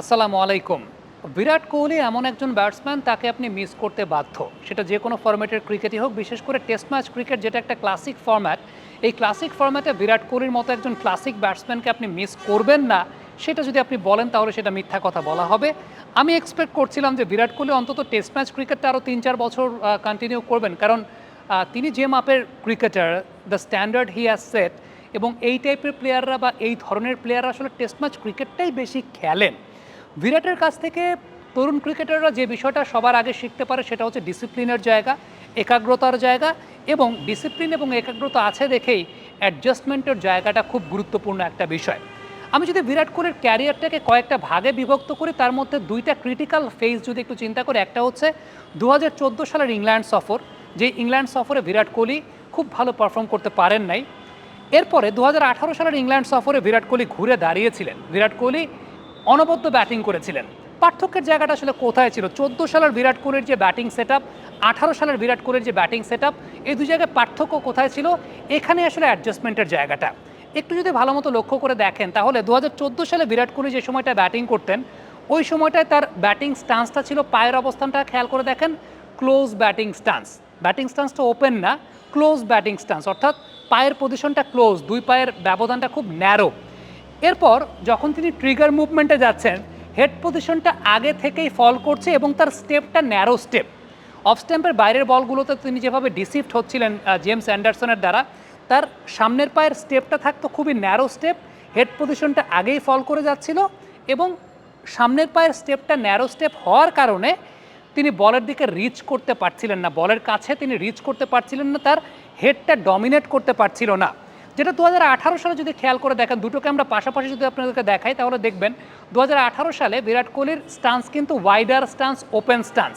আসসালামু আলাইকুম। বিরাট কোহলি এমন একজন ব্যাটসম্যান তাকে আপনি মিস করতে বাধ্য। সেটা যে কোনো ফরম্যাটের ক্রিকেটই হোক, বিশেষ করে টেস্ট ম্যাচ ক্রিকেট যেটা একটা ক্লাসিক ফরম্যাট এই ক্লাসিক ফরম্যাটে বিরাট কোহলির মতো একজন ক্লাসিক ব্যাটসম্যানকে আপনি মিস করবেন না। সেটা যদি আপনি বলেন, তাহলে সেটা মিথ্যা কথা বলা হবে। আমি এক্সপেক্ট করছিলাম যে বিরাট কোহলি অন্তত টেস্ট ম্যাচ ক্রিকেটটা আরও তিন চার বছর কন্টিনিউ করবেন। কারণ তিনি যে মাপের cricketer the standard he has set এবং এই টাইপের প্লেয়াররা বা এই ধরনের প্লেয়াররা আসলে টেস্ট ম্যাচ ক্রিকেটটাই বেশি খেলেন। বিরাটের কাছ থেকে তরুণ ক্রিকেটাররা যে বিষয়টা সবার আগে শিখতে পারে সেটা হচ্ছে ডিসিপ্লিনের জায়গা, একাগ্রতার জায়গা এবং ডিসিপ্লিন এবং একাগ্রতা আছে দেখেই অ্যাডজাস্টমেন্টের জায়গাটা খুব গুরুত্বপূর্ণ একটা বিষয়। আমি যদি বিরাট কোহলির ক্যারিয়ারটাকে কয়েকটা ভাগে বিভক্ত করি, তার মধ্যে দুইটা ক্রিটিক্যাল ফেজ যদি একটু চিন্তা করি, একটা হচ্ছে দু হাজার চোদ্দ সালের ইংল্যান্ড সফর, যে ইংল্যান্ড সফরে বিরাট কোহলি খুব ভালো পারফর্ম করতে পারেন নাই। এরপরে দু হাজার আঠারো সালের ইংল্যান্ড সফরে বিরাট কোহলি ঘুরে দাঁড়িয়েছিলেন। বিরাট কোহলি অনবদ্য ব্যাটিং করেছিলেন। পার্থক্যের জায়গাটা আসলে কোথায় ছিল? চোদ্দ সালের বিরাট কোহলির যে ব্যাটিং সেট আপ আঠারো সালের বিরাট কোহলির যে ব্যাটিং সেট আপ এই দুই জায়গায় পার্থক্য কোথায় ছিল? এখানে আসলে অ্যাডজাস্টমেন্টের জায়গাটা। একটু যদি ভালো মতো লক্ষ্য করে দেখেন, তাহলে দু হাজার চোদ্দ সালে বিরাট কোহলি যে সময়টা ব্যাটিং করতেন, ওই সময়টায় তার ব্যাটিং স্টান্সটা ছিল পায়ের অবস্থানটা খেয়াল করে দেখেন, ক্লোজ ব্যাটিং স্টান্স। ব্যাটিং স্টান্সটা ওপেন না, ক্লোজ ব্যাটিং স্টান্স। অর্থাৎ পায়ের পজিশনটা ক্লোজ, দুই পায়ের ব্যবধানটা খুব ন্যারো। এরপর যখন তিনি ট্রিগার মুভমেন্টে যাচ্ছেন হেড পজিশনটা আগে থেকেই ফল করছে এবং তার স্টেপটা ন্যারো স্টেপ অফ স্ট্যাম্পের বাইরের বলগুলোতে তিনি যেভাবে ডিসিভড হচ্ছিলেন জেমস অ্যান্ডারসনের দ্বারা, তার সামনের পায়ের স্টেপটা থাকতো খুবই ন্যারো স্টেপ হেড পজিশনটা আগেই ফল করে যাচ্ছিল এবং সামনের পায়ের স্টেপটা ন্যারো স্টেপ হওয়ার কারণে তিনি বলের দিকে রিচ করতে পারছিলেন না। বলের কাছে তিনি রিচ করতে পারছিলেন না, তার হেডটা ডমিনেট করতে পারছিল না। যেটা দু হাজার আঠারো সালে যদি খেয়াল করে দেখেন, দুটোকে আমরা পাশাপাশি যদি আপনাদেরকে দেখাই, তাহলে দেখবেন দু হাজার আঠারো সালে বিরাট কোহলির স্টান্স কিন্তু ওয়াইডার স্টান্স ওপেন স্টান্স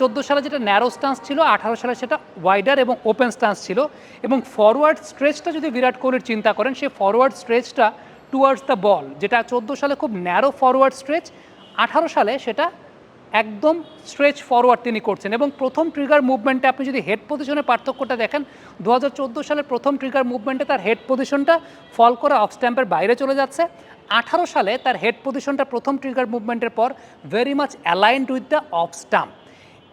চোদ্দ সালে যেটা ন্যারো স্টান্স ছিল, আঠারো সালে সেটা ওয়াইডার এবং ওপেন স্টান্স ছিল। এবং ফরওয়ার্ড স্ট্রেচটা যদি বিরাট কোহলির চিন্তা করেন, সেই ফরওয়ার্ড স্ট্রেচটা টুয়ার্ডস দ্য বল যেটা চোদ্দ সালে খুব ন্যারো ফরওয়ার্ড স্ট্রেচ আঠারো সালে সেটা একদম স্ট্রেচ ফরওয়ার্ড তিনি করছেন এবং প্রথম ট্রিগার মুভমেন্টে আপনি যদি হেড পজিশনের পার্থক্যটা দেখেন, দু হাজার চোদ্দ সালের প্রথম ট্রিগার মুভমেন্টে তার হেড পজিশনটা ফল করে অফ স্ট্যাম্পের বাইরে চলে যাচ্ছে। আঠারো সালে তার হেড পজিশনটা প্রথম ট্রিগার মুভমেন্টের পর very much aligned with the off stump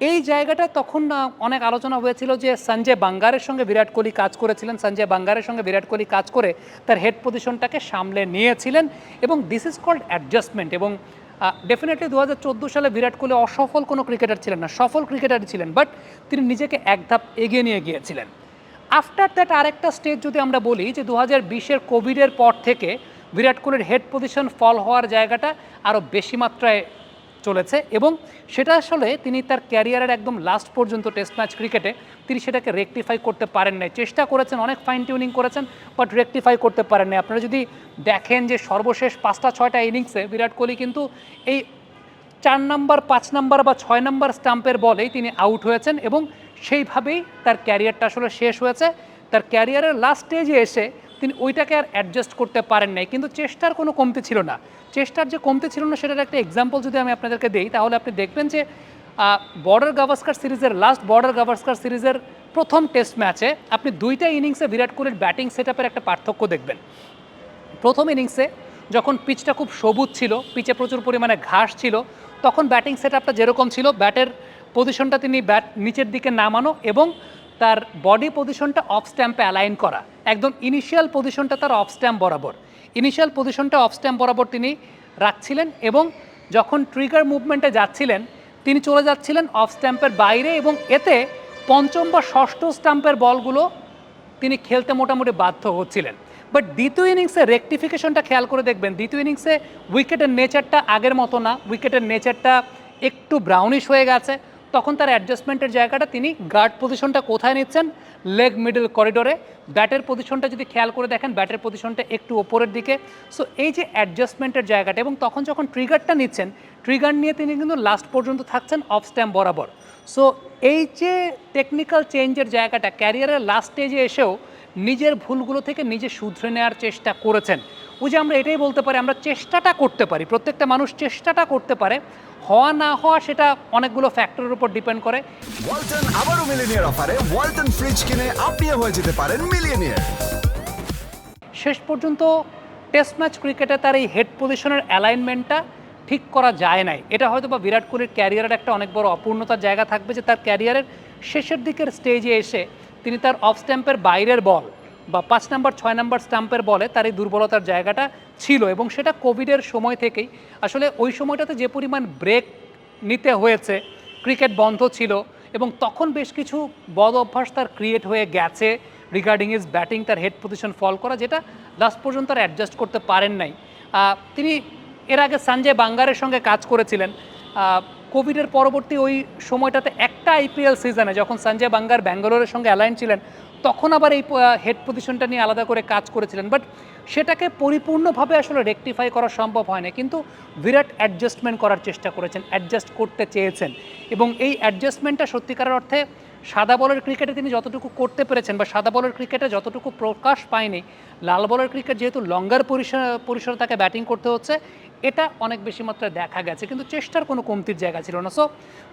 এই জায়গাটা তখন অনেক আলোচনা হয়েছিল যে সঞ্জয় বাঙ্গারের সঙ্গে বিরাট কোহলি কাজ করেছিলেন। সঞ্জয় বাঙ্গারের সঙ্গে বিরাট কোহলি কাজ করে তার হেড পজিশনটাকে সামলে নিয়েছিলেন এবং দিস ইজ কল্ড অ্যাডজাস্টমেন্ট এবং ডেফিনেটলি দু হাজার চোদ্দ সালে বিরাট কোহলি অসফল কোনো ক্রিকেটার ছিলেন না, সফল ক্রিকেটারই ছিলেন বাট তিনি নিজেকে এক ধাপ এগিয়ে নিয়ে গিয়েছিলেন। আফটার দ্যাট আরেকটা স্টেজ যদি আমরা বলি যে দু হাজার বিশের কোভিডের পর থেকে বিরাট কোহলির হেড পজিশন ফল হওয়ার জায়গাটা আরও বেশি মাত্রায় চলেছে এবং সেটা আসলে তিনি তার ক্যারিয়ারের একদম লাস্ট পর্যন্ত টেস্ট ম্যাচ ক্রিকেটে তিনি সেটাকে রেকটিফাই করতে পারেন নাই। চেষ্টা করেছেন, অনেক ফাইন টিউনিং করেছেন বাট রেকটিফাই করতে পারেন নাই। আপনারা যদি দেখেন যে সর্বশেষ পাঁচটা, ছয়টা ইনিংসে বিরাট কোহলি কিন্তু এই চার নাম্বার, পাঁচ নাম্বার বা ছয় নাম্বার স্টাম্পের বলেই তিনি আউট হয়েছেন এবং সেইভাবেই তার ক্যারিয়ারটা আসলে শেষ হয়েছে। তার ক্যারিয়ারের লাস্ট স্টেজে এসে তিনি ওইটাকে আর অ্যাডজাস্ট করতে পারেন নাই। কিন্তু চেষ্টার কোনো কমতি ছিল না। চেষ্টার যে কমতি ছিল না, সেটার একটা এক্সাম্পল যদি আমি আপনাদেরকে দিই, তাহলে আপনি দেখবেন যে বর্ডার গাভাস্কার সিরিজের লাস্ট বর্ডার গাভাস্কার সিরিজের প্রথম টেস্ট ম্যাচে আপনি দুইটা ইনিংসে বিরাট কোহলির ব্যাটিং সেট একটা পার্থক্য দেখবেন। প্রথম ইনিংসে যখন পিচটা খুব সবুজ ছিল পিচে প্রচুর পরিমাণে ঘাস ছিল, তখন ব্যাটিং সেট যেরকম ছিল ব্যাটের পজিশনটা তিনি ব্যাট নিচের দিকে নামানো এবং তার বডি পজিশনটা অফ স্ট্যাম্পে অ্যালাইন করা। একদম ইনিশিয়াল পজিশনটা তার অফ স্ট্যাম্প বরাবর। ইনিশিয়াল পজিশনটা অফ স্ট্যাম্প বরাবর তিনি রাখছিলেন এবং যখন ট্রিগার মুভমেন্টে যাচ্ছিলেন, তিনি চলে যাচ্ছিলেন অফ স্ট্যাম্পের বাইরে এবং এতে পঞ্চম বা ষষ্ঠ স্ট্যাম্পের বলগুলো তিনি খেলতে মোটামুটি বাধ্য হচ্ছিলেন। বাট দ্বিতীয় ইনিংসে রেকটিফিকেশনটা খেয়াল করে দেখবেন, দ্বিতীয় ইনিংসে উইকেটের নেচারটা আগের মতো না। উইকেটের নেচারটা একটু ব্রাউনিশ হয়ে গেছে। তখন তার অ্যাডজাস্টমেন্টের জায়গাটা তিনি গার্ড পজিশনটা কোথায় নিচ্ছেন? লেগ মিডল করিডোরে ব্যাটের পজিশনটা যদি খেয়াল করে দেখেন ব্যাটের পজিশনটা একটু ওপরের দিকে। সো এই যে অ্যাডজাস্টমেন্টের জায়গাটা এবং তখন যখন ট্রিগারটা নিচ্ছেন ট্রিগার নিয়ে তিনি কিন্তু লাস্ট পর্যন্ত থাকছেন অফ স্ট্যাম্প বরাবর। সো এই যে টেকনিক্যাল চেঞ্জের জায়গাটা ক্যারিয়ারের লাস্ট স্টেজে এসেও নিজের ভুলগুলো থেকে নিজে শুধরে নেওয়ার চেষ্টা করেছেন। ওই যে আমরা এটাই বলতে পারি আমরা চেষ্টাটা করতে পারি প্রত্যেকটা মানুষ চেষ্টাটা করতে পারে। হওয়া না হওয়া সেটা অনেকগুলো ফ্যাক্টরের উপর ডিপেন্ড করে। ওয়ালটন আবারও মিলিনিয়ার অফারে। ওয়ালটন ফ্রিজ কিনে আপনিও হয়ে যেতে পারেন মিলিয়নিয়ার শেষ পর্যন্ত টেস্ট ম্যাচ ক্রিকেটে তার এই হেড পজিশনের অ্যালাইনমেন্টটা ঠিক করা যায় নাই। এটা হয়তো বা বিরাট কোহলির ক্যারিয়ারের একটা অনেক বড় অপূর্ণতার জায়গা থাকবে যে তার ক্যারিয়ারের শেষের দিকের স্টেজে এসে তিনি তার অফ স্ট্যাম্পের বাইরের বল বা পাঁচ নাম্বার, ছয় নাম্বার স্টাম্পের বলে তার এই দুর্বলতার জায়গাটা ছিল এবং সেটা কোভিডের সময় থেকেই। আসলে ওই সময়টাতে যে পরিমাণ ব্রেক নিতে হয়েছে ক্রিকেট বন্ধ ছিল এবং তখন বেশ কিছু বদ অভ্যাস তার ক্রিয়েট হয়ে গেছে রিগার্ডিং ইজ ব্যাটিং তার হেড পজিশন ফল করা, যেটা লাস্ট পর্যন্ত আর অ্যাডজাস্ট করতে পারেন নাই। তিনি এর আগে সঞ্জয় বাঙ্গারের সঙ্গে কাজ করেছিলেন। কোভিডের পরবর্তী ওই সময়টাতে একটা আইপিএল সিজনে যখন সঞ্জয় বাঙ্গার ব্যাঙ্গালোরের সঙ্গে অ্যালাইন ছিলেন তখন আবার এই হেড পজিশনটা নিয়ে আলাদা করে কাজ করেছিলেন। বাট সেটাকে পরিপূর্ণভাবে আসলে রেকটিফাই করা সম্ভব হয় না কিন্তু বিরাট অ্যাডজাস্টমেন্ট করার চেষ্টা করেছেন অ্যাডজাস্ট করতে চেয়েছেন। এবং এই অ্যাডজাস্টমেন্টটা সত্যিকারের অর্থে সাদা বলের ক্রিকেটে তিনি যতটুকু করতে পেরেছেন বা সাদা বলের ক্রিকেটে যতটুকু প্রকাশ পায়নি, লাল বলের ক্রিকেট যেহেতু লঙ্গার পরিসর পরিসরে তাকে ব্যাটিং করতে হচ্ছে এটা অনেক বেশি মাত্রায় দেখা গেছে, কিন্তু চেষ্টার কোনো কমতির জায়গা ছিল না। সো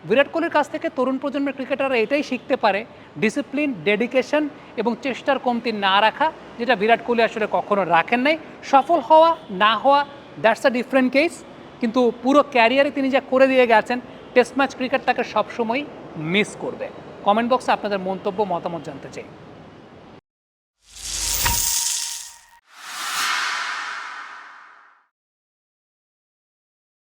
বিরাট কোহলির কাছ থেকে তরুণ প্রজন্মের ক্রিকেটাররা এটাই শিখতে পারে ডিসিপ্লিন ডেডিকেশন এবং চেষ্টার কমতি না রাখা, যেটা বিরাট কোহলি আসলে কখনো রাখেন নাই। সফল হওয়া, না হওয়া দ্যাটস আ ডিফারেন্ট কেস কিন্তু পুরো ক্যারিয়ারে তিনি যা করে দিয়ে গেছেন টেস্ট ম্যাচ ক্রিকেট তাকে সবসময় মিস করবে। কমেন্ট বক্সে আপনাদের মন্তব্য, মতামত জানতে চাই।